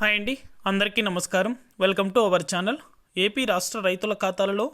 Hi అండి అందరికీ నమస్కారం. Welcome to our channel. AP రాష్ట్ర రైతుల ఖాతాలలో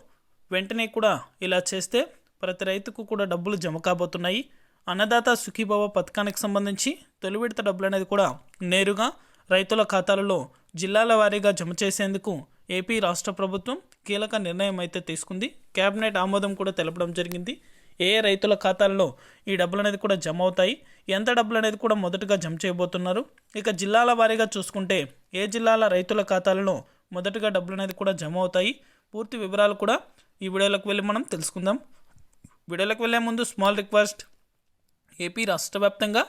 వెంటనే కూడా ఇలా చేస్తే ప్రతి రైతుకు కూడా డబ్బులు జమ కాబోతున్నాయి. అన్నదాత సుఖీభావ పథకానికి సంబంధించి తొలి విడత డబ్బులు అనేది కూడా నేరుగా రైతుల ఖాతాలలో జిల్లాల వారీగా జమ చేసేందుకు ఏపీ రాష్ట్ర ప్రభుత్వం కీలక నిర్ణయం అయితే తీసుకుంది. కేబినెట్ ఆమోదం కూడా తెలపడం జరిగింది. ఏ రైతుల ఖాతాల్లో ఈ డబ్బులు అనేది కూడా జమ అవుతాయి ఎంత డబ్బులు అనేది కూడా మొదటగా జమ చేయబోతున్నారు? ఇక జిల్లాల వారీగా చూసుకుంటే ఏ జిల్లాల రైతుల ఖాతాలలో మొదటగా డబ్బులు అనేది కూడా జమ అవుతాయి పూర్తి వివరాలు కూడా ఈ వీడియోలోకి వెళ్ళి మనం తెలుసుకుందాం. వీడియోలోకి వెళ్ళే ముందు స్మాల్ రిక్వెస్ట్. ఏపీ రాష్ట్ర వ్యాప్తంగా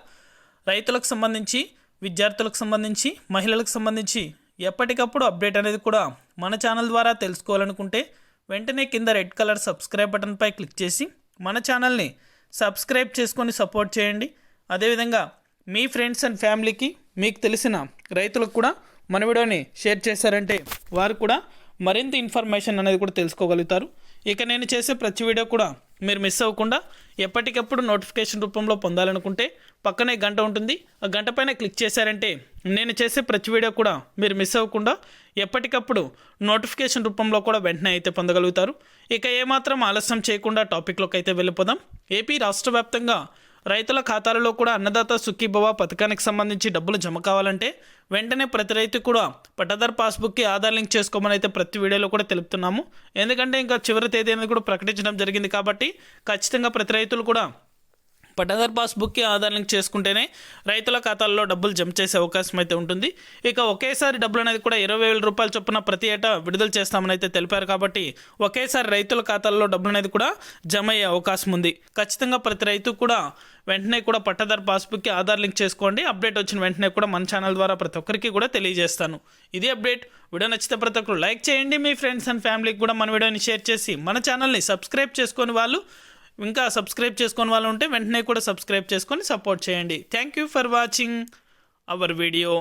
రైతులకు సంబంధించి విద్యార్థులకు సంబంధించి మహిళలకు సంబంధించి ఎప్పటికప్పుడు అప్డేట్ అనేది కూడా మన ఛానల్ ద్వారా తెలుసుకోవాలనుకుంటే వెంటనే కింద రెడ్ కలర్ సబ్స్క్రైబ్ బటన్పై క్లిక్ చేసి మన ఛానల్ని సబ్స్క్రైబ్ చేసుకొని సపోర్ట్ చేయండి. అదేవిధంగా మీ ఫ్రెండ్స్ అండ్ ఫ్యామిలీకి మీకు తెలిసిన రైతులకు కూడా మన వీడియోని షేర్ చేశారంటే వారు కూడా మరింత ఇన్ఫర్మేషన్ అనేది కూడా తెలుసుకోగలుగుతారు. ఇక నేను చేసే ప్రతి వీడియో కూడా మీరు మిస్ అవ్వకుండా ఎప్పటికప్పుడు నోటిఫికేషన్ రూపంలో పొందాలనుకుంటే పక్కనే గంట ఉంటుంది. ఆ గంట పైన క్లిక్ చేశారంటే నేను చేసే ప్రతి వీడియో కూడా మీరు మిస్ అవ్వకుండా ఎప్పటికప్పుడు నోటిఫికేషన్ రూపంలో కూడా వెంటనే అయితే పొందగలుగుతారు. ఇక ఏమాత్రం ఆలస్యం చేయకుండా టాపిక్లోకి అయితే వెళ్ళిపోదాం. ఏపీ రాష్ట్ర వ్యాప్తంగా రైతుల ఖాతాలలో కూడా అన్నదాత సుఖీభవ పథకానికి సంబంధించి డబ్బులు జమ కావాలంటే వెంటనే ప్రతి రైతు కూడా పట్టాదార్ పాస్బుక్కి ఆధార్ లింక్ చేసుకోమని అయితే ప్రతి వీడియోలో కూడా తెలుపుతున్నాము. ఎందుకంటే ఇంకా చివరి తేదీ అనేది కూడా ప్రకటించడం జరిగింది కాబట్టి ఖచ్చితంగా ప్రతి రైతులు కూడా పట్టాదార్ పాస్బుక్కి ఆధార్ లింక్ చేసుకుంటేనే రైతుల ఖాతాల్లో డబ్బులు జమ చేసే అవకాశం అయితే ఉంటుంది. ఇక ఒకేసారి డబ్బులు అనేది కూడా ఇరవై వేల రూపాయల చొప్పున ప్రతి ఏటా విడుదల చేస్తామని అయితే తెలిపారు కాబట్టి ఒకేసారి రైతుల ఖాతాల్లో డబ్బులు అనేది కూడా జమ అయ్యే అవకాశం ఉంది. ఖచ్చితంగా ప్రతి రైతు కూడా వెంటనే కూడా పట్టాదార్ పాస్బుక్కి ఆధార్ లింక్ చేసుకోండి. అప్డేట్ వచ్చిన వెంటనే కూడా మన ఛానల్ ద్వారా ప్రతి ఒక్కరికి కూడా తెలియజేస్తాను. ఇది అప్డేట్. వీడియో నచ్చితే ప్రతి ఒక్కరు లైక్ చేయండి. మీ ఫ్రెండ్స్ అండ్ ఫ్యామిలీకి కూడా మన వీడియోని షేర్ చేసి మన ఛానల్ని సబ్స్క్రైబ్ చేసుకొని వాళ్ళు ఇంకా సబ్స్క్రైబ్ చేసుకుని వాళ్ళు ఉంటే వెంటనే కూడా సబ్స్క్రైబ్ చేసుకొని సపోర్ట్ చేయండి. Thank you for watching our video